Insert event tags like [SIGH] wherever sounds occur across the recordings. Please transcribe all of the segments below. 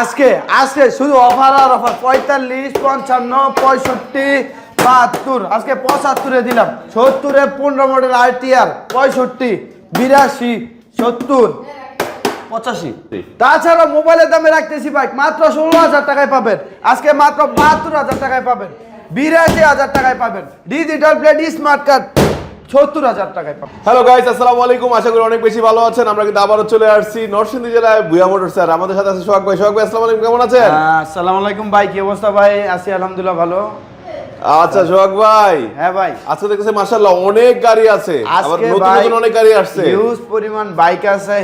আজকে আজকে শুধু অফার আর অফার পঁয়তাল্লিশ পঞ্চান্ন পঁয়ষট্টি বাহাত্তর আজকে পঁচাত্তরে দিলাম। সত্তরে পনেরো মডেল আরটিআর পঁয়ষট্টি বিরাশি সত্তর পঁচাশি। তাছাড়া মোবাইলের দামে রাখতেছি বাইক মাত্র ষোলো হাজার টাকায় পাবেন। আজকে মাত্র বাহাত্তর হাজার টাকায় পাবেন। বিরাশি হাজার টাকায় পাবেন। ডিজিটাল প্লেট স্মার্ট কার্ড সত্তর হাজার টাকায় পাবেন হ্যালো গাইস আসসালামু আলাইকুম। আশা করি অনেক বেশি ভালো আছেন। আমরা কিন্তু আবারও চলে আসছি নরসিংদী জেলায় ভুয়া মোটর স্যার। আমাদের সাথে আছে সোহাগ ভাই। সোহাগ ভাই আসসালামু আলাইকুম। কেমন আছেন? আসসালামু আলাইকুম ভাই কি অবস্থা ভাই? আছি আলহামদুলিল্লাহ ভালো। আচ্ছা সোহাগ ভাই। হ্যাঁ ভাই। আজকে দেখতেছি মাশাআল্লাহ অনেক গাড়ি আছে। আবার নতুন নতুন অনেক গাড়ি আসছে। হিউজ পরিমাণ বাইক আছে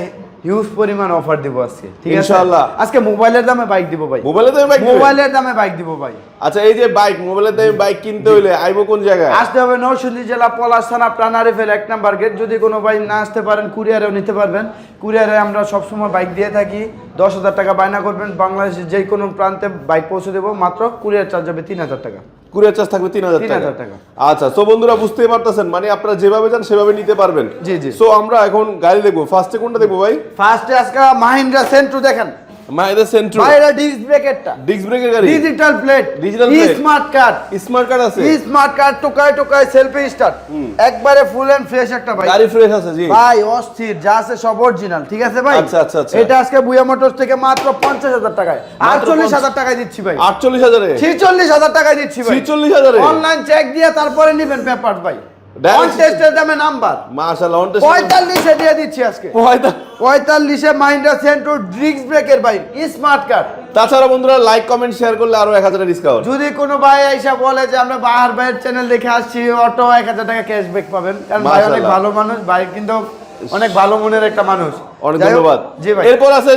হিউজ পরিমাণ অফার দিব আজকে। ঠিক আছে? ইনশাআল্লাহ। আজকে মোবাইলের দামে বাইক দিব ভাই। মোবাইলে তুমি বাইক মোবাইলের দামে বাইক দিব ভাই। আচ্ছা এই যে বাইক মোবাইলে তুমি বাইক কিনতে হইলে আইবো কোন জায়গায়? আসতে হবে নরসিংদী জেলা পলাশ থানা প্রাণারিফের এক নাম্বার গেট যদি কোনো ভাই না আসতে পারেন কুরিয়ারেও নিতে পারবেন। কুরিয়ারে আমরা সবসময় বাইক দিয়ে থাকি। দশ হাজার টাকা বায়না করবেন। বাংলাদেশের যে কোনো প্রান্তে বাইক পৌঁছে দেবো। মাত্র কুরিয়ার চার্জ হবে তিন হাজার টাকা। কুরিয়ার চার্জ থাকবে তিন হাজার 3000 টাকা। টাকা। আচ্ছা তো বন্ধুরা বুঝতেই পারতেছেন? মানে আপনারা যেভাবে যান সেভাবে নিতে পারবেন। জি, জি। সো আমরা এখন গাড়ি দেখব। ফার্স্টে কোনটা দেখব ভাই? ফার্স্টে আজকে মাহিন্দ্রা সেন্ট্রো দেখেন। মাইদা সেন্ট্রো বাইরে ডিস্ক ব্রেকেরটা ডিস্ক ব্রেকের গাড়ি। Digital plate Digital plate। Smart card smart card আছে। স্মার্ট কার্ড টোকায় টোকায় সেলফি স্টার্ট একবারে ফুল এন্ড ফ্রেশ একটা বাইক গাড়ি ফ্রেশ আছে জি। ভাই অস্থির। যা আছে সব অরিজিনাল ঠিক আছে ভাই? আচ্ছা, আচ্ছা, আচ্ছা। এটা আজকে বুয়া মোটরস থেকে মাত্র পঞ্চাশ হাজার টাকায়। আটচল্লিশ হাজার টাকায় দিচ্ছি ভাই। আটচল্লিশ হাজারে? ছিচল্লিশ হাজার টাকায় দিচ্ছি ভাই। ছিচল্লিশ হাজারে? অনলাইন চেক দিয়ে তারপরে নিবেন পেপার ভাই। Direct অন টেস্টের দামে নাম্বার। মাশাআল্লাহ অন পঁয়তাল্লিশে দিয়ে দিচ্ছি আজকে। পঁয়তাল্লিশে মাইন্ডা সেন্ট্রো ড্রিক্স ব্রেকের বাইক স্মার্ট কার্ড তাছাড়া বন্ধুরা লাইক কমেন্ট শেয়ার করলে আরও ডিসকাউন্ট যদি কোনো ভাই এসে বলে যে আমরা বাহার ভাইয়ের চ্যানেল দেখে আসছি অটো এক হাজার টাকা ক্যাশব্যাক পাবেন। কারণ ভাই অনেক ভালো মানুষ ভাই কিন্তু অনেক ভালো মনের একটা মানুষ। অনেক ধন্যবাদ। জি ভাই। এরপর আছে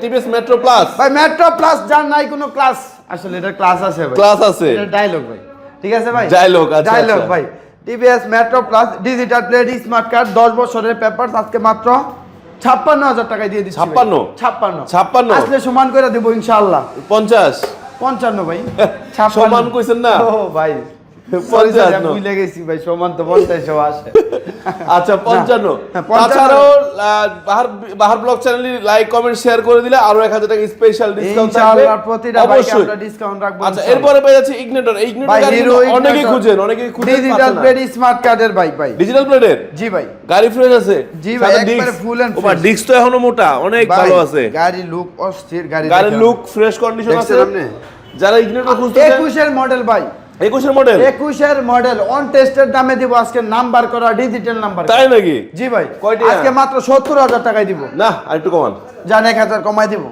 টিভিএস মেট্রো প্লাস ভাই মেট্রো প্লাস যার নাই কোনো ক্লাস আসলে এটা ক্লাস আছে ভাই। ক্লাস আছে। এটা ডায়লগ ভাই। ঠিক আছে ভাই ডায়লগ আচ্ছা, ডায়লগ আচ্ছা। ভাই TVS Metro Plus digital plate smart card দশ বছরের পেপার আজকে মাত্র ছাপ্পান্ন হাজার টাকায় দিয়ে দিচ্ছি 56 56? ছাপ্পান্ন 56? আসলে সমান করে দেবো ইনশাআল্লাহ পঞ্চাশ পঞ্চান্ন ভাই [LAUGHS] সমান কইছেন না? ও ভাই পঞ্চাশ পঞ্চাশ ভুলে গেছি ভাই সমান তো পঞ্চাশও আসে। আচ্ছা পঞ্চান্ন। হ্যাঁ, তাছাড়াও বাহার বাহার ব্লগ চ্যানেলে লাইক কমেন্ট শেয়ার করে দিলে আরও এক হাজার টাকা স্পেশাল ডিসকাউন্ট থাকবে। প্রতিটা বাইকে আমরা ডিসকাউন্ট রাখব আচ্ছা এরপরে পেয়ে যাচ্ছে ইগনেটর ইগনেটর ভাই গাড়ি হিরো কিন্তু অনেকেই খুঁজেন অনেকেই খুঁজেন ডিজিটাল প্লেট স্মার্ট কার্ডের বাইক ভাই ডিজিটাল প্লেটের জি ভাই। গাড়ি ফ্রেশ আছে? জি ভাই, একবারে disc। full and ওমা, তো এখনও মোটা অনেক ভালো আছে। গাড়ি লুক অস্থির গাড়ি দেখেন। লুক ফ্রেশ কন্ডিশন আছে। যারা ইগনেটর একুশের মডেল ভাই। একুশের মডেল একুশের মডেল অন টেস্টের দামে দিব আজকে নাম্বার করা ডিজিটাল নাম্বার তাই নাকি? জি ভাই? আজকে মাত্র সত্তর হাজার টাকায় দিব। না আরেকটু কমান। যান এক হাজার কমাই দিব।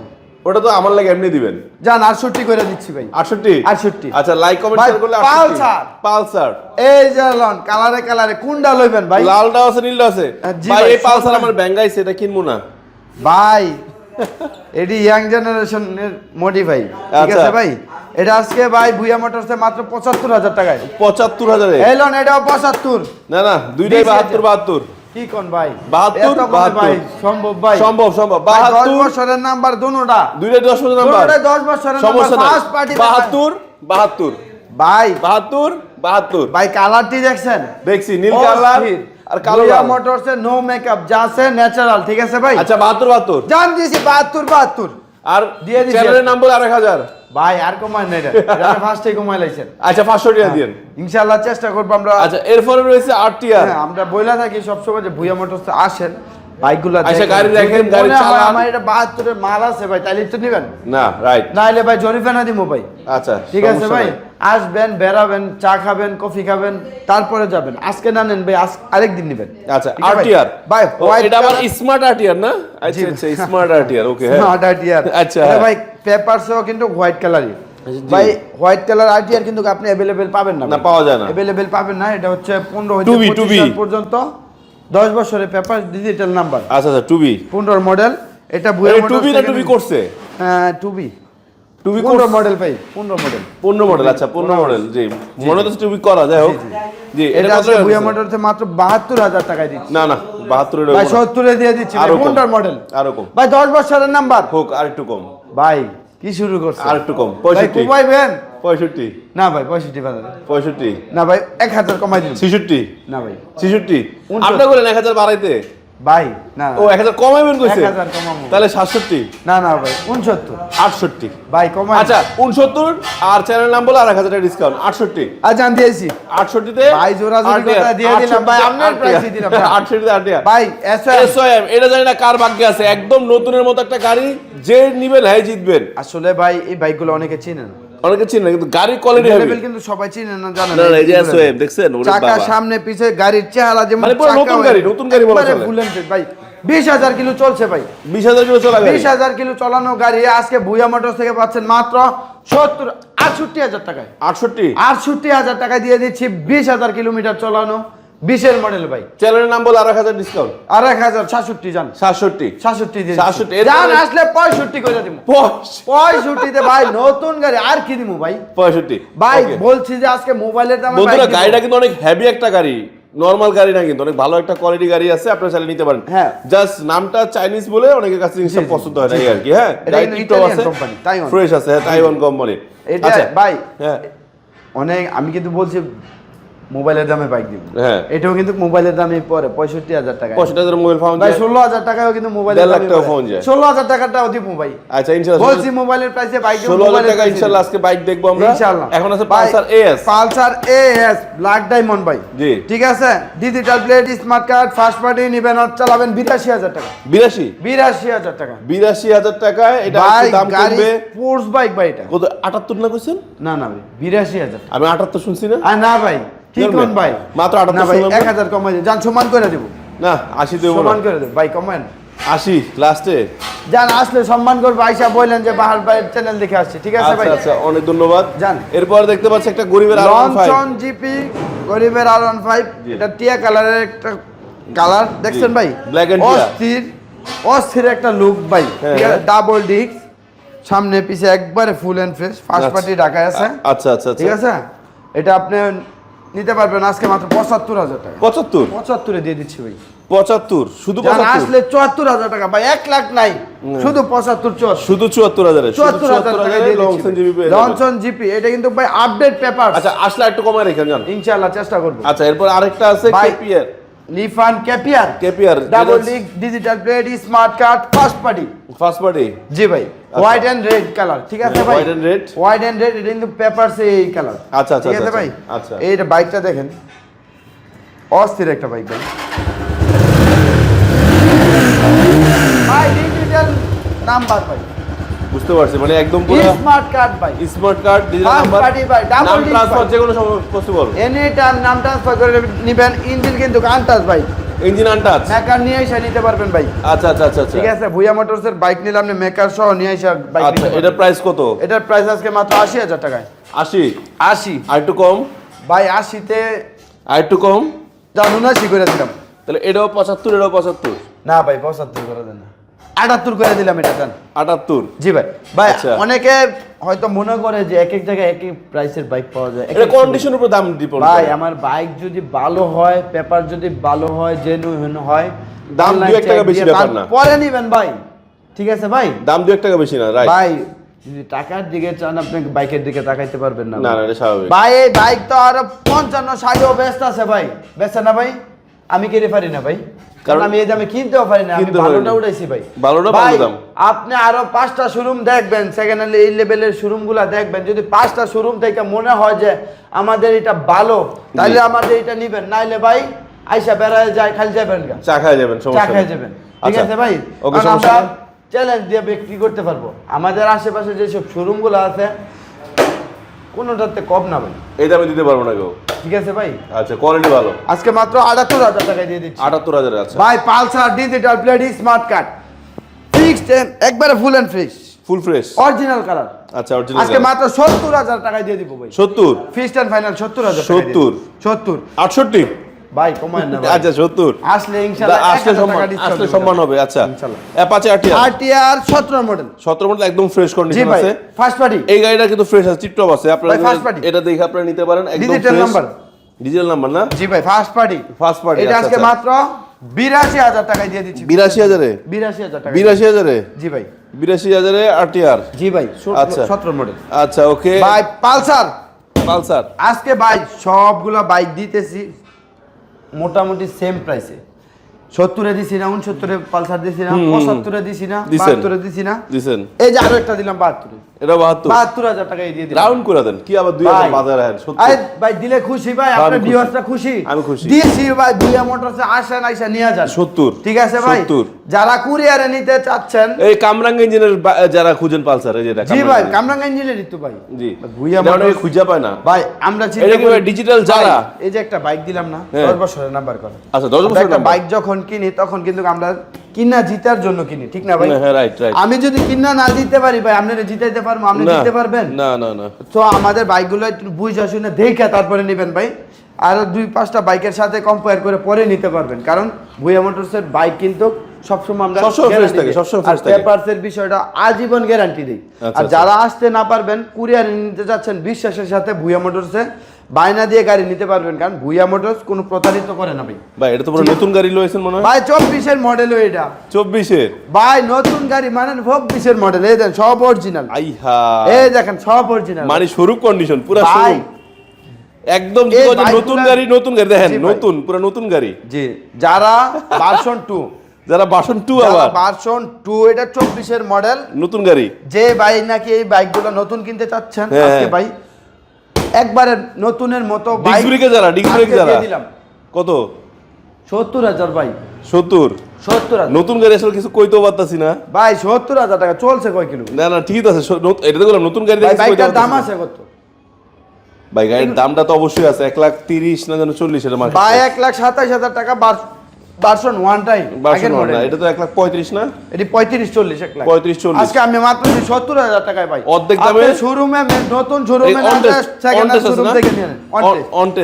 ওটা তো আমার লাগে এমনি দিবেন। যান আটষট্টি করে দিচ্ছি ভাই। আটষট্টি? 68 আচ্ছা লাইক কমেন্ট শেয়ার করলে পালসার। পালসার। এই যে লন কালারে কালারে কোনটা লইবেন ভাই? লালটাও আছে নীলটাও আছে। ভাই ভাই, এই পালসার আমার ব্যাঙ্গাইছে এটা কিনবো না। ভাই এটি ইয়াং জেনারেশনের মডিফাই ঠিক আচ্ছা। আছে ভাই? এটা আজকে ভাই ভুয়া মোটরসে মাত্র পঁচাত্তর হাজার টাকায়। পঁচাত্তর হাজারে? এই লন এটাও পঁচাত্তর। না না দুইটাই বাহাত্তর বাহাত্তর। কি কোন ভাই? 72, 72 ভাই সম্ভব ভাই। সম্ভব সম্ভব। ভাই, দশ বাহাত্তর। বছরের নাম্বার দুনোটা দুইটাই দশ বছর নাম্বার। বছরের নাম্বার। ফার্স্ট পার্টি বাহাত্তর বাহাত্তর। ভাই। বাহাত্তর বাহাত্তর। ভাই কালারটি দেখছেন? দেখছি নীল কালার আর কালো লাল। মোটরসে নো মেকআপ যা আছে ন্যাচারাল ঠিক আছে ভাই? আচ্ছা বাহাত্তর বাহাত্তর। জান দিয়েছি বাহাত্তর বাহাত্তর। আর দিয়ে দিছি। চ্যানেলের নাম্বার আর এক হাজার। ভাই আর কমায় না এটা ফার্স্টে কমাই লাইছেন। আচ্ছা পাঁচশো টাকা দিন ইনশাআল্লাহ চেষ্টা করব আমরা। আচ্ছা এরপরে রয়েছে আরটিআর হ্যাঁ, আমরা বইলা থাকি সবসময় যে ভুয়া মোটরস আসেন বাইকগুলো আচ্ছা, গাড়ি দেখেন, গাড়ি চালান। আমার এটা বাহাত্তরের মাল আছে ভাই তাহলে তো নিবেন? না রাইট নাইলে ভাই জরিফানা দিব ভাই। আচ্ছা ঠিক আছে ভাই? আসবেন বেরাবেন চা খাবেন কফি খাবেন তারপরে যাবেন। আজকে না নেন ভাই আরেকদিন নিবেন। আচ্ছা? আরটিআর ভাই, এটা আবার স্মার্ট আরটিআর না? আচ্ছা। আচ্ছা স্মার্ট আরটিআর ওকে হ্যাঁ। [LAUGHS] স্মার্ট আইটিআর আচ্ছা, হ্যাঁ। ভাই পেপারসও কিন্তু হোয়াইট কালারই। ভাই হোয়াইট কালার আইটিআর কিন্তু আপনি अवेलेबल পাবেন না না, পাওয়া যায় না। अवेलेबल পাবেন না এটা হচ্ছে পনেরো হইতে 2B, 25 2B পর্যন্ত। দশ বছরের পেপার ডিজিটাল নাম্বার আচ্ছা আচ্ছা টুবি পনেরো মডেল এটা ভুয়া টুবি না টুবি করছে? হ্যাঁ টুবি টুবি পনেরো মডেল ভাই পনেরো মডেল পনেরো মডেল আচ্ছা পনেরো মডেল জি। মনে তো টুবি করা যায় হোক। জি এটা এটা কত আছে টাকা ভুয়া দিচ্ছে? মডেলতে মাত্র বাহাত্তর হাজার টাকায় দিচ্ছি। না না বাহাত্তর ভাই সত্তরে দিয়ে দিচ্ছি আরও মডেল আরও কম। ভাই দশ বছরের নাম্বার হোক আর একটু কম। ভাই কি শুরু করছে? আর একটু কম। ভাই পঁয়ষট্টি। কমাইবেন পঁয়ষট্টি। না ভাই পঁয়ষট্টি বাজারে। পঁয়ষট্টি। না ভাই এক হাজার কমাই দিন। না ভাই। ছেষট্টি। উনচল্লিশ। আপনি বলেন এক হাজার বাড়াইতে। ভাই না। ও এক হাজার কমাবেন কইছে 1000 কমাবো। তাহলে সাতষট্টি। না না ভাই উনসত্তর। আটষট্টি। ভাই আচ্ছা উনসত্তর আর চ্যানেল নাম বলে আর এক হাজার টাকা ডিসকাউন্ট আটষট্টি। আজ জান দিয়েছি আটষট্টিতে? ভাই, জোরাজুরি কথা দিয়ে দিলাম, ভাই, আপনার ই দিলাম। আটষট্টিতে আটিয়া ভাই এসওএম এটা জানি না কার ভাগ্যে আছে। একদম নতুনের মতো একটা গাড়ি যে নিবেন হ্যাঁ জিতবেন। আসলে ভাই এই বাইকগুলো অনেকে চিনে না। অনেকে চিনে কিন্তু কোয়ালিটি লেভেল কিন্তু সবাই চিনে না জানে না, এই যে SOM, দেখছেন? ওরে চাকা সামনে পিছে গাড়ির চেহারা যেমন মানে পুরো নতুন গাড়ি, নতুন গাড়ি বলা চলে। ভাই। বিশ হাজার কিলো চলছে ভাই। বিশ হাজার কিলো চলা বিশ হাজার কিলো চালানো গাড়ি আজকে ভুয়া মোটরস থেকে পাচ্ছেন মাত্র সত্তর আটষট্টি হাজার টাকায়। আটষট্টি? আটষট্টি হাজার টাকায় দিয়ে দিচ্ছি বিশ হাজার কিলোমিটার চালানো। বিশের মডেল ভাই। চ্যানেলের নাম বলে আর এক হাজার ডিসকাউন্ট আর এক হাজার সাতষট্টি জান। সাতষট্টি। সাতষট্টি দিয়ে 67 দিচ্ছি। জান আসলে পঁয়ষট্টি করে দিব পঁয়ষ- পঁয়ষট্টিতে ভাই নতুন গাড়ি আর কি দিব ভাই? পঁয়ষট্টি। ভাই বলছি যে আজকে মোবাইলের দামে বন্ধুরা গাড়িটা কিন্তু অনেক হেভি একটা গাড়ি। নর্মাল গাড়ি না কিন্তু অনেক ভালো একটা কোয়ালিটি গাড়ি আছে আপনারা চাইলে নিতে পারেন। হ্যাঁ। জাস্ট নামটা চাইনিজ বলে অনেকের কাছে জিনিসটা পছন্দ হয় না আর কি হ্যাঁ? আছে। ফ্রেশ আছে হ্যাঁ তাইওয়ান কোম্পানি এটা আচ্ছা। ভাই হ্যাঁ। অনেক আমি কিন্তু বলছি মোবাইলের দামে বাইক দিব। হ্যাঁ। এটাও কিন্তু মোবাইলের দামে পরে পঁয়ষট্টি হাজার টাকা পঁয়ষট্টি হাজার মোবাইল পাওয়া ভাই যায়। ষোলো হাজার টাকাও কিন্তু মোবাইল দেড় লাখ টাকা পাওয়া যায়। ষোলো হাজার টাকাটাও দিব ভাই। আচ্ছা ইনশাআল্লাহ। বলছি মোবাইলের প্রাইসে বাইক ষোলো হাজার টাকা ইনশাআল্লাহ আজকে বাইক দেখব আমরা। ইনশাআল্লাহ। এখন আছে Pulsar S Pulsar AS black diamond ভাই। জি। ঠিক আছে? Digital plate smart card first party নিবেন আর চালাবেন বিরাশি হাজার টাকা। বিরাশি? বিরাশি হাজার টাকা। বিরাশি হাজার টাকায় এটা দাম কমবে। স্পোর্টস বাইক ভাই এটা। কত আটাত্তর না কইছেন? না না ভাই বিরাশি হাজার আমি আটাত্তর শুনছি না। না ভাই কি? কোন ভাই? মাত্র 78 না ভাই শুনলাম না? এক হাজার কমাই দিন। যান সমান করে দেবো। না আশি দেবো। না সমান করে দেবো ভাই কমেন। আশি লাস্টে। যান আসলে সম্মান করব। আইসা বললেন যে বাহার ভাইয়ের চ্যানেল দেখে আসছে। ঠিক আছে ভাই? আচ্ছা আচ্ছা অনেক ধন্যবাদ। যান। এরপর দেখতে পাচ্ছি একটা গরিবের আর লঞ্চন জিপি গরিবের আর ওয়ান ফাইভ এটা টিয়া কালারের একটা কালার। দেখছেন ভাই? And টিয়া। অস্থির অস্থির একটা লুক ভাই। হ্যাঁ। ডাবল ডিস্ক সামনে পিছে একবারে ফুল এন্ড ফ্রেশ ফার্স্ট আচ্ছা। পার্টি ঢাকায় আছে। আচ্ছা আচ্ছা আচ্ছা। ঠিক আছে? এটা আপনি নিতে পারবেন আজকে মাত্র পঁচাত্তর হাজার টাকা। পঁচাত্তর? পঁচাত্তরে দিয়ে দিচ্ছি ভাই। পঁচাত্তর? শুধু আসলে চুয়াত্তর হাজার টাকা ভাই এক লাখ নাই। শুধু পঁচাত্তর শুধু চুয়াত্তর হাজার চুয়াত্তর হাজার। লঞ্চন জিপি এটা কিন্তু ভাই আপডেট পেপার আচ্ছা আসলে একটু কমায় রেখে যান ইনশাআল্লাহ চেষ্টা করব। আচ্ছা এরপর আরেকটা আছে ভাই, KPR Lifan ক্যাপিয়ার KPR double disc digital plate smart card first party first party জি ভাই হোয়াইট এন্ড রেড কালার ঠিক আছে ভাই? White and red। White and red এটা কিন্তু পেপারস এই কালার আচ্ছা, আচ্ছা, ঠিক আছে আচ্ছা, ভাই? আচ্ছা। এইটা বাইকটা দেখেন। অস্থির একটা বাইক ভাই। ভাই ডিজিটাল নাম্বার ভাই। বুঝতে পারছি মানে একদম পুরো স্মার্ট কার্ড ভাই। Smart card digital number party ভাই, নাম ট্রান্সফার ভাই। যে কোনো সময় পসিবল এনি টাইম নাম ট্রান্সফার করে নিবেন ইঞ্জিন কিন্তু আনটাচ ভাই। ইঞ্জিন আনটাচ মেকার নিয়ে এসে নিতে পারবেন ভাই। আচ্ছা আচ্ছা আচ্ছা আচ্ছা। ঠিক আছে ভুয়া মোটরসের বাইক নিলে আপনি মেকার সহ নিয়ে এসে বাইক আচ্ছা এটার প্রাইস কত? এটার প্রাইস আজকে মাত্র আশি হাজার টাকায়। আশি? আশি। আর একটু কম? ভাই আশিতে আর একটু কম? যা উনাশি করে দিলাম। তাহলে এটাও পঁচাত্তর এটাও পঁচাত্তর। না ভাই পঁচাত্তর করে দেন না। আটাত্তর করে দিলাম এটা দেন আটাত্তর? জি ভাই। ভাই আচ্ছা। অনেকে হয়তো মনে করে যে এক এক জায়গায় এক এক প্রাইসের বাইক পাওয়া যায়। এটা এক কন্ডিশনের উপর দাম ডিপেন্ড ভাই আমার বাইক যদি ভালো হয় পেপার যদি ভালো হয় জেনুইন হয় দাম online দু এক টাকা বেশি ব্যাপার না। পরে নিবেন ভাই। ঠিক আছে ভাই? দাম দু এক টাকা বেশি না রাইট ভাই যদি টাকার দিকে চান আপনি বাইকের দিকে তাকাইতে পারবেন না না এটা স্বাভাবিক। ভাই এই বাইক তো আরও পঞ্চান্ন ষাটও ব্যস্ত আছে ভাই। ব্যস্ত না ভাই? আমি কি রেফারি না ভাই? কারণ আমি এই দামে কিনতেও পারি না আমি ভালোটা উঠাইছি ভাই। ভালোটা ভালো দাম। আপনি আরও পাঁচটা শোরুম দেখবেন সেকেন্ড হ্যান্ড এই লেভেলের শোরুমগুলা দেখবেন। যদি পাঁচটা শোরুম থেকে মনে হয় যে আমাদের এটা ভালো তাহলে আমাদের এটা নিবেন। নাইলে ভাই আইসা বেড়ায় যায় খালি যাবেন চা খাই যাবেন চা নেই। যাবেন। ঠিক আচ্ছা, আছে ভাই? ওকে সমস্যা আমরা চ্যালেঞ্জ দিয়ে বিক্রি করতে পারব। আমাদের আশেপাশে যেসব শোরুমগুলো আছে কোনোটাতে কম না ভাই। এই দামে দিতে পারব না কেউ ঠিক আছে ভাই? আচ্ছা কোয়ালিটি ভালো। আজকে মাত্র আটাত্তর হাজার টাকায় দিয়ে দিচ্ছি। আটাত্তর হাজার আচ্ছা ভাই Pulsar digital plate smart card fixed একবারে full and fresh full fresh original colour আচ্ছা অরিজিনাল আজকে মাত্র সত্তর হাজার টাকায় দিয়ে দিব ভাই। সত্তর? ফিক্সড এন্ড ফাইনাল সত্তর হাজার 70 সত্তর। আটষট্টি? ভাই কমায় না। আচ্ছা সত্তর। আসলে ইনশাআল্লাহ আসলে সম্মান আসলে সম্মান হবে আচ্ছা। অ্যাপাচে আটিয়া আরটিআর সতেরো মডেল সতেরো মডেল একদম ফ্রেশ জি কন্ডিশন ভাই আছে। ফার্স্ট পার্টি এই গাড়িটা কিন্তু ফ্রেশ আছে টিপটপ আছে। আপনারা। এটা দেখে আপনারা নিতে পারেন একদম Digital number। ডিজিটাল নাম্বার না? জি ভাই ফার্স্ট পার্টি ফার্স্ট পার্টি এটা আজকে মাত্র বিরাশি হাজার টাকায় দিয়ে দিচ্ছি। বিরাশি হাজারে? বিরাশি হাজার টাকা বিরাশি হাজারে? জি ভাই। বিরাশি হাজারে আরটিআর জি ভাই আচ্ছা। সতেরো মডেল আচ্ছা ওকে ভাই পালসার। পালসার। আজকে ভাই সবগুলা বাইক দিতেছি। মোটামুটি সেম প্রাইসে সত্তরে দিছি না উনসত্তরে পালসার দিছি না। পঁচাত্তরে দিছি না। বাহাত্তরে দিছি না এই যে আরও একটা দিলাম বাহাত্তরে এটা বাহাত্তর। বাহাত্তর হাজার টাকা দিয়ে দিলাম। রাউন্ড করে দেন কি আবার দুই ভাই, হাজার বাজারে হ্যাঁ সত্যি। আরে ভাই দিলে খুশি ভাই আপনার ভিউয়ার্সরা খুশি। আমি খুশি। দিয়েছি ভাই দুইয়া মোটরসে আসেন আইসা নিয়ে যান। সত্তর ঠিক আছে ভাই? সত্তর। যারা কুরিয়ারে নিতে চাচ্ছেন এই কামরাঙ্গা ইঞ্জিনের যারা খুঁজেন পালসার এই যেটা জি ভাই কামরাঙ্গা তো ভাই। জি। ভুইয়া এটা খুঁজে পায় না। ভাই আমরা চিন্তা এটা কি করি- যারা? এই যে একটা বাইক দিলাম না হ্যাঁ। দশ বছরের নাম্বার করা। আচ্ছা একটা বাইক যখন কিনি তখন কিন্তু আমরা কিনা জিতার জন্য কিনি ঠিক না ভাই? হ্যাঁ আমি যদি কিনা না দিতে পারি ভাই আপনারা জিতাইতে পারব আপনি দিতে পারবেন? না না না। তো আমাদের বাইকগুলো একটু বুঝে শুনে দেখে তারপরে নেবেন ভাই। আর দুই পাঁচটা বাইকের সাথে কম্পেয়ার করে পরে নিতে পারবেন কারণ ভুয়া মোটরসের বাইক কিন্তু সবসময় আমরা। পেপারসের বিষয়টা আজীবন গ্যারান্টি দিই। আচ্ছা, আর আচ্ছা। যারা আসতে না পারবেন কুরিয়ার নিতে যাচ্ছেন বিশ্বাসের সাথে ভুয়া মোটরসে বায়না দিয়ে গাড়ি নিতে পারবেন কারণ ভুয়া মোটরস কোনো প্রতারিত করে না ভাই। ভাই এটা তো পুরো নতুন গাড়ি লয়েছেন মনে হয়? ভাই চব্বিশের মডেল এটা। চব্বিশের? ভাই নতুন গাড়ি মানে চব্বিশের মডেল এই দেখেন সব অরিজিনাল আইহা। এই দেখেন সব অরিজিনাল মানে স্বরূপ কন্ডিশন পুরো ভাই। একদম নতুন গাড়ি নতুন গাড়ি দেখেন নতুন পুরো নতুন গাড়ি। জি যারা ভার্সন টু যারা বাসন টু আবার। ভার্সন টু এটা চব্বিশের মডেল নতুন গাড়ি। যে ভাই নাকি এই বাইকগুলো নতুন কিনতে চাচ্ছেন হ্যাঁ, আজকে। ভাই একবারে নতুনের মতো ডিক্সব্রেকে যারা আজকে যারা দিলাম। কত? সত্তর হাজার ভাই। সত্তর? সত্তর হাজার। নতুন গাড়ি আসলে কিছু কইতেও পারতাছি না। ভাই সত্তর হাজার টাকা চলছে কয় কিলো? না না ঠিক আছে এটা তো বললাম নতুন গাড়ি বাইকটার দাম আছে কত? ভাই গাড়ির দামটা তো অবশ্যই আছে এক লাখ তিরিশ না যেন চল্লিশ মার্কেট ভাই এক লাখ সাতাইশ হাজার টাকা ভার্সন ওয়ান টাইম আগের এটা তো এক লাখ পঁয়ত্রিশ না? এটি পঁয়ত্রিশ চল্লিশ এক লাখ। 35, 40 আজকে আমি মাত্র সত্তর হাজার টাকায় পাই। অর্ধেক দামে- শোরুমে নতুন শোরুমে শোরুম থেকে নিয়ে।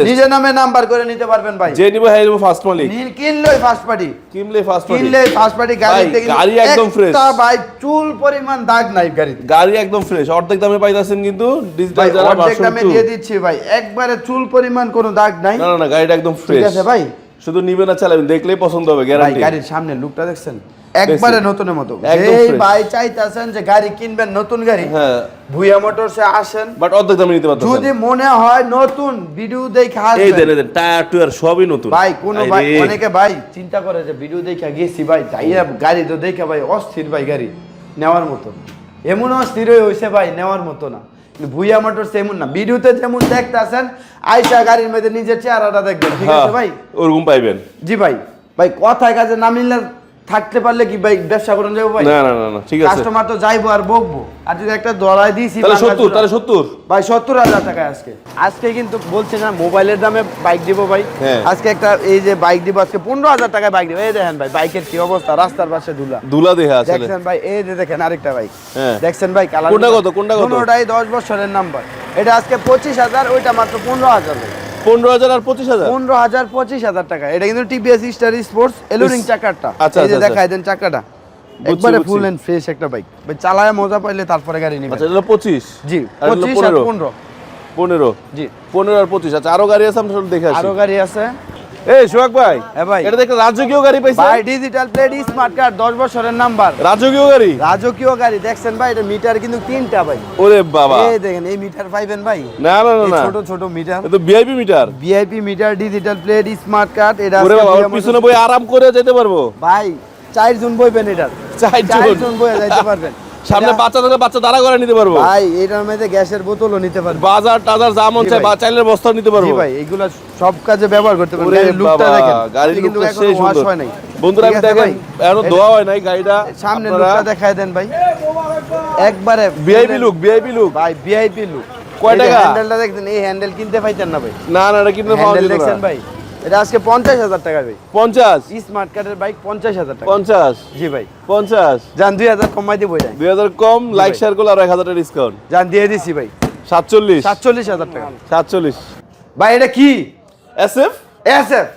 নিজের নামে নাম্বার করে নিতে পারবেন ভাই। যে নিবো হ্যাঁ নিবো ফার্স্ট মালিক নীল কিনলেই ফার্স্ট পার্টি কিনলে ফার্স্ট কিনলে ফার্স্ট পার্টি ভাই, গাড়ি একদম fresh। ভাই চুল পরিমাণ দাগ নাই গাড়িতে। গাড়ি একদম ফ্রেশ অর্ধেক দামে পাইতাছেন কিন্তু ডিজিটাল যারা অর্ধেক দামে দিয়ে দিচ্ছি ভাই। একবারে চুল পরিমাণ কোনো দাগ নাই। না না গাড়িটা একদম ঠিক ফ্রেশ আছে ভাই। শুধু নিবেন না চালাবেন দেখলেই পছন্দ হবে গ্যারান্টি গাড়ির সামনে লুকটা দেখছেন? একবারে নতুনের মতো। যেই ভাই চাইতাছেন যে গাড়ি কিনবেন নতুন গাড়ি হ্যাঁ। ভুইয়া মোটরসে আসেন। বাট অর্ধেক দামে নিতে পারতেছেন। যদি মনে হয় নতুন ভিডিও দেখে এই আসবেন দেন এই দেন টায়ার টুয়ার সবই নতুন। ভাই কোন ভাই অনেকে ভাই চিন্তা করে যে ভিডিও দেখে গেছি ভাই যাইয়া গাড়ি তো দেখে ভাই অস্থির ভাই গাড়ি নেওয়ার মতো। এমন অস্থির হয়ে হয়েছে ভাই নেওয়ার মতো না। ভুইয়া মোটর এমন না। ভিডিওতে যেমন দেখতেছেন আইসা গাড়ির মধ্যে নিজের চেহারাটা দেখবেন। ঠিক হ্যাঁ, আছে ভাই? ওরকম পাইবেন। জি ভাই। ভাই কথায় কাজে না মিললে থাকতে পারলে কি ভাই ব্যবসা করুন যাব ভাই? না না না ঠিক আছে। কাস্টমার তো যাইবো আর বকবো। আর যদি একটা দড়াই দিয়েছি তাহলে বাংলা সত্তর জোড়া- তাহলে সত্তর। ভাই সত্তর হাজার টাকা আজকে। আজকে কিন্তু বলছে না মোবাইলের দামে বাইক দিব ভাই। হ্যাঁ। আজকে একটা এই যে বাইক দিব আজকে পনেরো হাজার টাকায় বাইক দিব। এই দেখেন ভাই বাইকের কি অবস্থা রাস্তার পাশে ধুলা। ধুলা দেহা আসলে দেখছেন ভাই এই যে দেখেন আরেকটা বাইক হ্যাঁ। দেখছেন ভাই কালার কোনটা কত, কোনটা কত? কোনটাই দশ বছরের নাম্বার এটা আজকে পঁচিশ হাজার ওইটা মাত্র পনেরো হাজার পনেরো হাজার আর পঁচিশ হাজার? পনেরো হাজার পঁচিশ হাজার টাকা। এটা কিন্তু টিভিএস স্টার স্পোর্টস এলোরিং চাকাটা। আচ্ছা, এই যে আচ্ছা, দেখাই দেন চাকাটা। একবারে ফুল এন্ড ফ্রেশ একটা বাইক ভাই চালায় মজা পাইলে তারপরে গাড়ি নিবেন। আচ্ছা এটা জি আর হলো পঁচিশ আর পনেরো। পনেরো। পনেরো। জি। পনেরো আর পঁচিশ। আচ্ছা আরও গাড়ি আছে আমরা দেখে আসি। আরও গাড়ি আছে। এই সোহাগ ভাই হ্যাঁ ভাই। এটা দেখে রাজকীয় গাড়ি পাইছে ভাই ডিজিটাল প্লেট স্মার্ট কার্ড দশ বছরের নাম্বার রাজকীয় গাড়ি? রাজকীয় গাড়ি দেখছেন ভাই এটা মিটার কিন্তু তিনটা ভাই। ওরে বাবা। এই দেখেন এই মিটার পাইবেন ভাই? না না না ছোট ছোট মিটার এটা VIP meter VIP meter digital plate smart card এটা ওরে বাবা পিছনে বই আরাম করে যেতে পারব? ভাই চার জন বইবেন এটা চার জন। চার জন বইয়ে যাইতে পারবেন। সামনে বাচ্চা থাকলে বাচ্চা দাঁড়া করে নিতে পারব। ভাই এটার মধ্যে গ্যাসের বোতলও নিতে পারবেন বাজার টাজার যা মন ভাই। বা চাইলের বস্তা নিতে জি পারব ভাই এগুলা সব কাজে ব্যবহার করতে গাড়ির লুকটা দেখেন গাড়ির কিন্তু লুকটা সেই সুন্দর। হয় নাই। বন্ধুরা আমি দেখেন? এখনও ধোয়া হয় নাই গাড়িটা। সামনে লুকটা দেখায় দেন ভাই। একবারে ভিআইপি লুক ভিআইপি লুক ভাই ভিআইপি লুক কয় টাকা? হ্যান্ডেলটা দেখছেন এই হ্যান্ডেল কিনতে পাইতেন না ভাই। না না এটা কিনতে পাওয়া দেখছেন না। ভাই? এটা আজকে পঞ্চাশ হাজার টাকা ভাই। পঞ্চাশ? স্মার্ট কার্ডের বাইক পঞ্চাশ হাজার টাকা। পঞ্চাশ? জি ভাই। পঞ্চাশ? যান দুই হাজার কমাই দিব যাই দুই হাজার কম লাইক। শেয়ার করলে আর এক হাজার ডিসকাউন্ট যান দিয়ে দিছি ভাই। সাতচল্লিশ? সাতচল্লিশ হাজার টাকা। সাতচল্লিশ। ভাই এটা কি? S F S F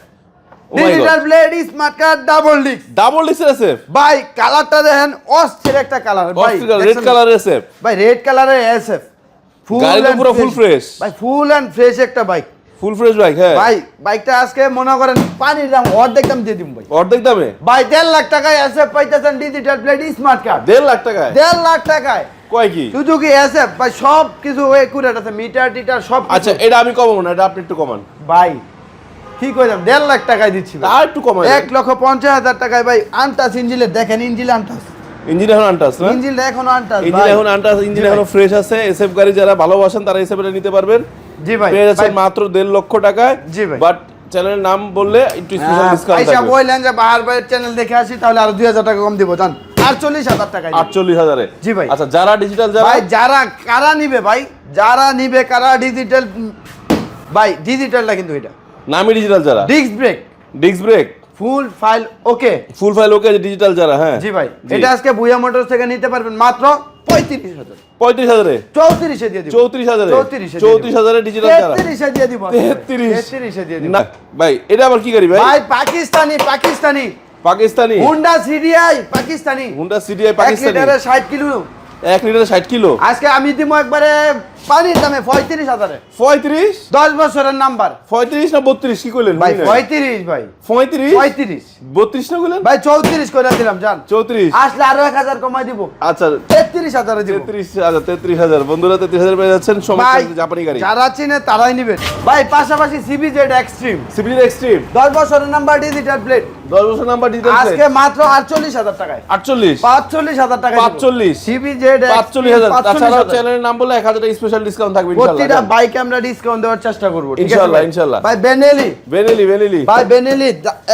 digital plate smart card double disc double ডিসের S F ভাই কালারটা দেখেন অস্থির একটা কালার ভাই রেড কালার এস এফ ভাই রেড কালারের এসএফ ফুল গাড়ি পুরো full fresh। ভাই ফুল এন্ড ফ্রেশ একটা বাইক ফুল ফ্রেশ বাইক হ্যাঁ। ভাই বাইকটা আজকে মনে করেন পানির দাম অর্ধেক দাম দিয়ে দিম ভাই। অর্ধেক দামে? ভাই দেড় লাখ টাকায় এসএফ পাইতেছেন ডিজিটাল প্লেট স্মার্ট কার্ড দেড় লাখ টাকায়? দেড় লাখ টাকায়। কয় কি? সুজুকি ভাই সব কিছু একুরেট আছে মিটার টিটার সব আচ্ছা এটা আমি কমাবো না এটা আপনি একটু কমান। ভাই কি কইলাম দেড় লাখ টাকায় দিচ্ছি ভাই। তা একটু কমাই এক লক্ষ পঞ্চাশ হাজার টাকায় ভাই আনটাস ইঞ্জিলের দেখেন ইঞ্জিল আনটাস ইঞ্জিন এখন আনটাস না? ইঞ্জিলটা এখনও আনটাস ইঞ্জিন এখন আনটাস ইঞ্জিন এখনও ফ্রেশ আছে এসএফ গাড়ি যারা ভালোবাসেন তারা এসএফ নিতে পারবেন। জি ভাই পেয়ে যাচ্ছেন মাত্র দেড় লক্ষ টাকায় জি ভাই। বাট চ্যানেলের নাম বললে একটু স্পেশাল হ্যাঁ, ডিসকাউন্ট আইসা বললেন যে বাহার ভাইয়ের চ্যানেল দেখে আসি তাহলে আরও দুই হাজার টাকা কম দিব। জান আটচল্লিশ হাজার টাকা আটচল্লিশ হাজারে? জি ভাই। আচ্ছা যারা ডিজিটাল যারা ভাই যারা কারা নিবে ভাই? যারা নিবে কারা ডিজিটাল ভাই ডিজিটালটা কিন্তু এটা। নামি ডিজিটাল যারা? Disc brake disc brake full file okay full file okay digital যারা হ্যাঁ। জি ভাই এটা আজকে মোটরস থেকে নিতে পারবেন মাত্র পঁয়ত্রিশ হাজার। পঁয়ত্রিশ হাজারে? চৌত্রিশে দিয়ে দিব। চৌত্রিশ হাজারে? চৌত্রিশে হাজারে ডিজিটাল তেত্রিশে দিয়ে দিব। তেত্রিশ। তেত্রিশে দিয়ে দিব। ভাই এটা আবার কি গাড়ি ভাই? ভাই Pakistani Pakistani. Pakistani? Honda CDI Pakistani. Honda CDI Pakistani. লিটারে ষাট কিলো। এক লিটারে ষাট কিলো? আজকে আমি দিব একবারে পানির দামে পঁয়ত্রিশ হাজারে। পঁয়ত্রিশ? দশ বছরের নাম্বার। পঁয়ত্রিশ না বত্রিশ? কি করলেন ভাই পঁয়ত্রিশ ভাই। পঁয়ত্রিশ? পঁয়ত্রিশ। বত্রিশ না করলেন? ভাই চৌত্রিশ করে দিলাম জান। চৌত্রিশ। আসলে আরও এক হাজার কমাই দিব। আচ্ছা তেত্রিশ হাজারে দিব। তেত্রিশ হাজার তেত্রিশ হাজার। বন্ধুরা তেত্রিশ হাজার পেয়ে যাচ্ছেন। নেই, জাপানি গাড়ি। যারা চিনে তারাই নিবেন। ভাই পাশাপাশি CB Z extreme civil extreme দশ বছরের নাম্বার ডিজিটাল প্লেট। বছর নাম্বার আজকে মাত্র টাকায়। টাকা চ্যানেলের নাম বলে টাকা স্পেশাল ডিসকাউন্ট থাকবে ইনশাল্লাহ। প্রতিটা বাইকে আমরা ডিসকাউন্ট দেওয়ার চেষ্টা করব ভাই? বেনেলি বেনেলি বেনেলি ভাই বেনেলি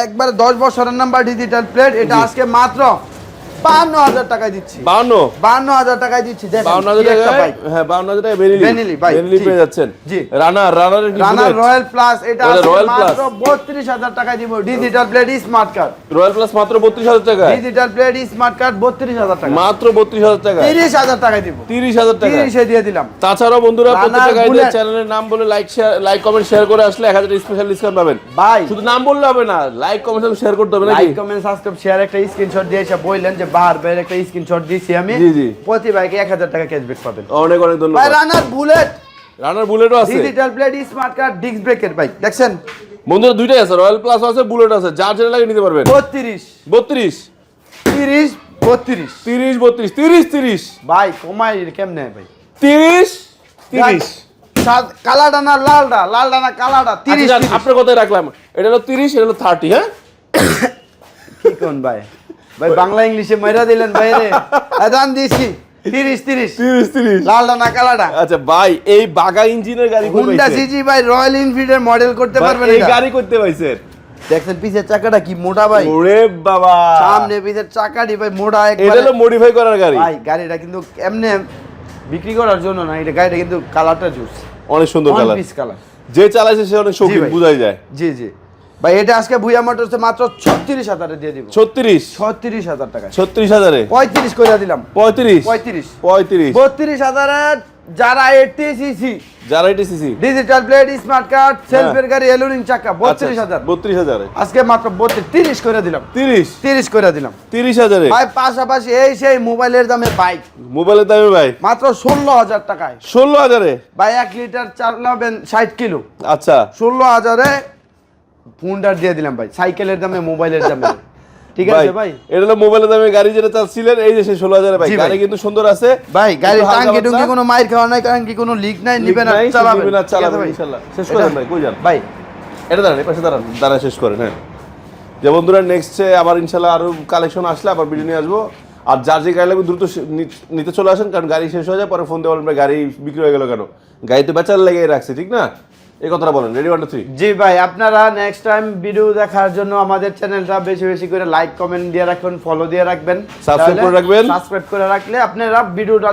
একবার দশ বছরের নাম্বার ডিজিটাল প্লেট এটা আজকে মাত্র বান্ন হাজার টাকায় দিচ্ছি। বাউন্ন বান্ন হাজার টাকায় দিচ্ছি। দেখেন হাজার টাকায় হ্যাঁ বাউন্ন হাজার টাকায় বেনেলি বেনেলি, ভাই, বেনেলি পেয়ে যাচ্ছেন। জি। রানার রানারের রানার রয়্যাল প্লাস এটা রয়্যাল প্লাস। বত্রিশ হাজার টাকায় দিব। Digital plate smart card Royal Plus মাত্র বত্রিশ হাজার টাকা ডিজিটাল প্লেট স্মার্ট কার্ড বত্রিশ হাজার টাকা মাত্র বত্রিশ হাজার টাকা তিরিশ হাজার টাকায় দিব। তিরিশ হাজার টাকা তিরিশে দিয়ে দিলাম। তাছাড়াও বন্ধুরা রানার প্রত্যেকটা গাড়িতে চ্যানেলের নাম বলে like share like comment share করে আসলে এক হাজার স্পেশাল ডিসকাউন্ট পাবেন। ভাই। শুধু নাম বললে হবে না লাইক কমেন্ট শেয়ার করতে হবে নাকি? লাইক কমেন্ট সাবস্ক্রাইব শেয়ার একটা স্ক্রিনশট দিয়ে এসে বললেন যে বাহার ভাইয়ের একটা স্ক্রিনশট দিয়েছি আমি জি, জি। প্রতি বাইকে এক হাজার টাকা ক্যাশব্যাক পাবেন। অনেক অনেক ভাই রানার বুলেট রানার বুলেটও আছে। Digital plate smart card disc ব্রেকের বাইক দেখছেন? বন্ধুরা দুইটাই আছে রয়্যাল প্লাস আছে বুলেট আছে যার যেটা লাগে নিতে পারবেন। বত্রিশ। বত্রিশ। তিরিশ বত্রিশ। তিরিশ বত্রিশ তিরিশ তিরিশ। ভাই কমাই কেমনে ভাই? তিরিশ তিরিশ। সাদ- কালাটা না লালটা লালটা না তিরিশ আচ্ছা, তিরিশ। আপনার কথাই রাখলাম। এটা হলো তিরিশ এটা হলো থার্টি হ্যাঁ? [COUGHS] কি কোন ভাই? ভাই বাংলা ইংলিশে মেরা দিলেন ভাই রে। দান দিছি তিরিশ তিরিশ। তিরিশ তিরিশ। লালটা না কালাটা আচ্ছা ভাই এই বাগা ইঞ্জিনের গাড়ি কই হুন্ডা সিজি ভাই রয়্যাল এনফিল্ডের মডেল করতে পারবেন এই গাড়ি করতে পাইছেন? দেখছেন পিছের চাকাটা কি মোটা ভাই? ওরে বাবা। সামনে পিছের চাকাটি ভাই মোটা এটা হলো মডিফাই করার গাড়ি। ভাই গাড়িটা কিন্তু এমনি বিক্রি করার জন্য না এটা গাড়িটা কিন্তু কালারটা জুস অনেক সুন্দর কালার পিস কালার যে চালাইছে সে অনেক শৌখিন। বুঝাই যায়। জি জি। ভাই এটা আজকে ভুইয়া মোটরসে মাত্র দিয়ে দিব। টাকা দিলাম। যারা সিসি যারা CC digital plate smart card সেলফের গাড়ি এলুরিং চাকা বত্রিশ হাজার। বত্রিশ আজকে মাত্র করে দিলাম। করে দিলাম। ভাই পাশাপাশি এই সেই মোবাইলের দামে বাইক। মোবাইলের দামে ভাই? মাত্র ষোলো হাজার টাকায়। ষোলো হাজারে? ভাই এক লিটার চালাবেন ষাট কিলো। আচ্ছা। ষোলো হাজারে ফোনটার দিয়ে দিলাম ভাই। সাইকেলের দামে মোবাইলের দামে। ঠিক আছে ভাই এটা হলো মোবাইলের দামে গাড়ি যেটা চাচ্ছিলেন এই যে সেই ষোলো হাজারে ভাই। গাড়ি কিন্তু সুন্দর আছে ভাই গাড়ি টাঙ্কি টুঙ্কি কোনো মাইর খাওয়া নাই টাঙ্কি কোনো লিক নাই চালাবেন, ভাই? শেষ করেন ভাই, কই যান? ভাই। এটা দাঁড়ান এই পাশে দাঁড়ান শেষ করেন হ্যাঁ। যে বন্ধুরা নেক্সটে আবার ইনশাল্লাহ আরও কালেকশন আসলে আবার ভিডিও নিয়ে আসব। আর যার যে গাড়ি লাগবে দ্রুত নিতে চলে আসেন কারণ গাড়ি শেষ হয়ে যায় পরে ফোন ভাই, গাড়ি বিক্রি হয়ে গেল কেন? গাড়ি তো বেচার লেগে রাখছে ঠিক না? এই কথাটা বলেন রেডি ওয়ান টু থ্রি জি ভাই আপনারা নেক্সট টাইম ভিডিও দেখার জন্য আমাদের চ্যানেলটা বেশি বেশি করে লাইক কমেন্ট দিয়ে রাখুন ফলো দিয়ে রাখবেন। Subscribe করে রাখবেন। সাবস্ক্রাইব করে রাখলে আপনারা ভিডিওটা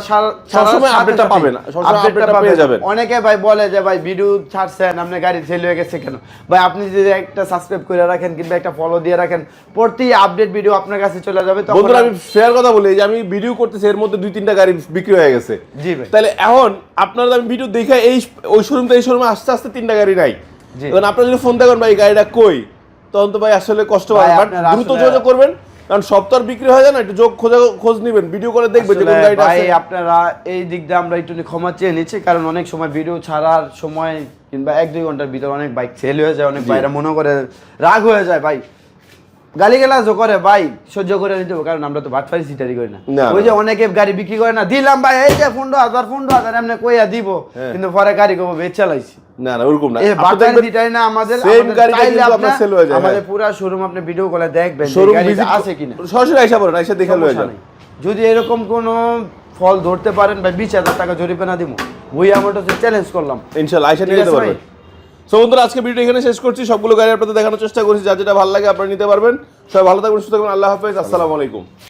সবসময় সাথে পাবেন, সবসময় update-টা পেয়ে যাবেন। অনেকে ভাই বলে যে ভাই ভিডিও ছাড়ছেন আপনি গাড়ি সেল হয়ে গেছে কেন? ভাই আপনি যদি একটা সাবস্ক্রাইব করে রাখেন কিংবা একটা ফলো দিয়ে রাখেন প্রতি আপডেট ভিডিও আপনার কাছে চলে যাবে তখন বন্ধুরা আমি ফেয়ার কথা বলি যে আমি ভিডিও করতেছি এর মধ্যে দুই তিনটা গাড়ি বিক্রি হয়ে গেছে। জি ভাই। তাহলে এখন আপনারা আমি ভিডিও দেখে এই ওই শোরুম তো এই শোরুমে আস্তে আস্তে তিনটা গাড়ি নাই। এখন আপনার যদি ফোন দেখেন ভাই গাড়িটা কই তখন তো ভাই আসলে কষ্ট হয় হবে বাট দ্রুত যোগাযোগ করবেন কারণ সব তো আর বিক্রি হয়ে যায় না একটু যোগ খোঁজা খোঁজ নেবেন ভিডিও করে দেখবেন যে কোন গাড়িটা আছে আপনারা এই দিক দিয়ে আমরা একটু ক্ষমা চেয়ে নিচ্ছি কারণ অনেক সময় ভিডিও ছাড়ার সময় কিংবা এক দুই ঘণ্টার ভিতরে অনেক বাইক সেল হয়ে যায় অনেক। ভাইরা মনে করে রাগ হয়ে যায় ভাই গালি গালাজও করে ভাই সহ্য করে নিতে হবে কারণ আমরা তো সিটারি করি না। ওই যে অনেকে গাড়ি বিক্রি করে না দিলাম ভাই এই যে পনেরো হাজার পনেরো হাজার এমনি কইয়া দিব হ্যাঁ। কিন্তু পরে গাড়ি কব বেচ চালাইছি না না ওরকম না। না আমাদের গাড়িটা চাইলে কিন্তু আপনার sell হয়ে যায়, আমাদের। পুরো শোরুম আপনি ভিডিও করে দেখবেন গাড়িটা আছে কিনা। সরাসরি আইসা পড়েন আইসা দেখে লয়ে যান। যদি এরকম কোনো ফল ধরতে পারেন বা বিশ হাজার টাকা জরিমানা দিব। ওই আমার চ্যালেঞ্জ করলাম। ইনশাল্লাহ আইসা নিয়ে যেতে পারবেন। সো বন্ধুরা, আজকে ভিডিও এখানে শেষ করছি। সবগুলো গাড়ি আপনাদের দেখানোর চেষ্টা করছি। যা যেটা ভালো লাগে আপনারা নিতে পারবেন। সবাই ভালো থাকবেন সুস্থ থাকবেন আল্লাহ হাফেজ। আসসালামু আলাইকুম।